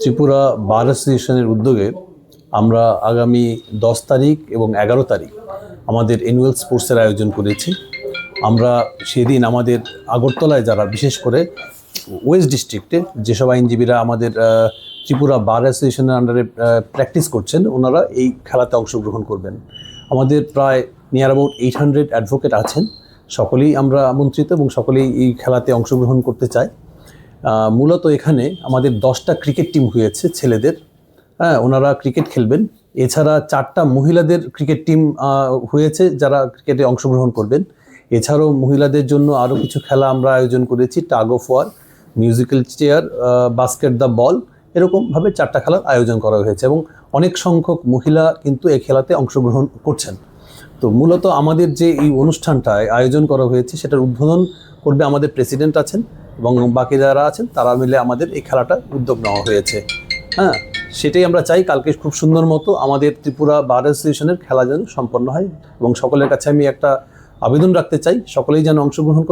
ত্রিপুরা বার অ্যাসোসিয়েশনের উদ্যোগে আমরা আগামী দশ তারিখ এবং এগারো তারিখ আমাদের অ্যানুয়াল স্পোর্টসের আয়োজন করেছি। আমরা সেদিন আমাদের আগরতলায় যারা বিশেষ করে ওয়েস্ট ডিস্ট্রিক্টে যেসব আইনজীবীরা আমাদের ত্রিপুরা বার অ্যাসোসিয়েশনের আন্ডারে প্র্যাকটিস করছেন ওনারা এই খেলাতে অংশগ্রহণ করবেন। আমাদের প্রায় near about eight hundred advocate আছেন। সকলেই আমরা আমন্ত্রিত এবং সকলেই এই খেলাতে অংশগ্রহণ করতে আহ, মূলত এখানে আমাদের দশটা ক্রিকেট টিম হয়েছে ছেলেদের। হ্যাঁ ওনারা ক্রিকেট খেলবেন। এছাড়া চারটা মহিলাদের ক্রিকেট টিম হয়েছে যারা ক্রিকেটে অংশগ্রহণ করবেন। এছাড়াও মহিলাদের জন্য আরও কিছু খেলা আমরা আয়োজন করেছি tug of war musical chair basket the ball এরকমভাবে চারটা খেলার আয়োজন করা হয়েছে এবং অনেক সংখ্যক মহিলা কিন্তু এই খেলাতে অংশগ্রহণ করছেন। তো মূলত আমাদের যে এই অনুষ্ঠানটা আয়োজন করা হয়েছে, সেটার উদ্বোধন করবে আমাদের প্রেসিডেন্ট আছেন। এবং বাকি যারা আছেন, তারা মিলে আমাদের এই খেলাটা উদ্যোগ নেওয়া হয়েছে। হ্যাঁ সেটাই আমরা চাই, কালকে খুব সুন্দর মতো আমাদের ত্রিপুরা বার অ্যাসোসিয়েশনের খেলা যেন সম্পন্ন হয় এবং সকলের কাছে আমি একটা আবেদন রাখতে চাই, সকলেই যেন অংশগ্রহণ